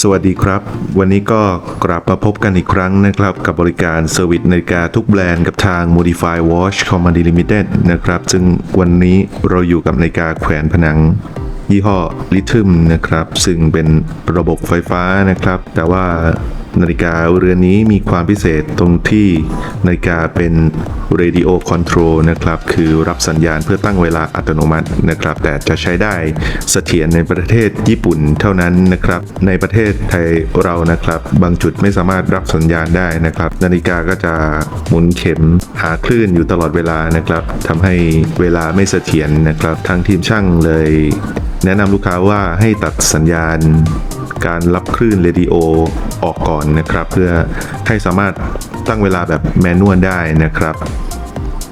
สวัสดีครับ วันนี้ก็กลับมาพบกันอีกครั้งนะครับ กับบริการเซอร์วิสนาฬิกาทุกแบรนด์กับทาง Modify Watch Company Limited นะครับ ซึ่งวันนี้เราอยู่กับนาฬิกาแขวนผนัง ยี่ห้อลิทึมนะครับ ซึ่งเป็นระบบไฟฟ้านะครับ แต่ว่า นาฬิกาเรือนนี้มีความพิเศษตรงที่นาฬิกาเป็น Radio Control นะครับ คือรับสัญญาณเพื่อตั้งเวลาอัตโนมัตินะครับ แต่จะใช้ได้เสถียรในประเทศญี่ปุ่นเท่านั้นนะครับ ในประเทศไทยเรานะครับ บางจุดไม่สามารถรับสัญญาณได้นะครับ นาฬิกาก็จะหมุนเข็มหาคลื่นอยู่ตลอดเวลานะครับทำให้เวลาไม่เสถียรนะครับ ทางทีมช่างเลย แนะนำลูกค้าว่าให้ตัดสัญญาณ การรับคลื่นเรดิโอออกก่อนนะครับ เพื่อให้สามารถตั้งเวลาแบบแมนนวลได้นะครับ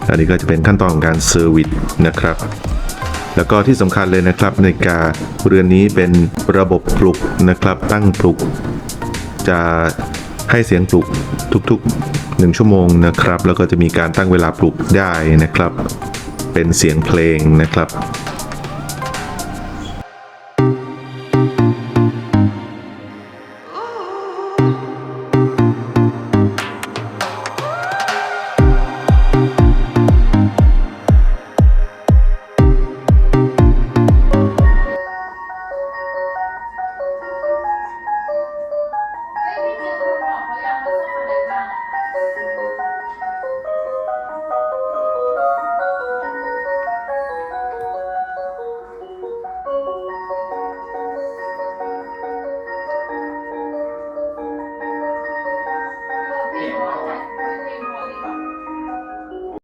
อันนี้ก็จะเป็นขั้นตอนของการเซอร์วิสนะครับแล้วก็ที่สำคัญเลยนะครับนาฬิกาเรือนนี้เป็นระบบปลุกนะครับ ตั้งปลุก จะให้เสียงปลุกทุกๆ 1 ชั่วโมงนะครับ แล้วก็จะมีการตั้งเวลาปลุกได้นะครับ เป็นเสียงเพลงนะครับ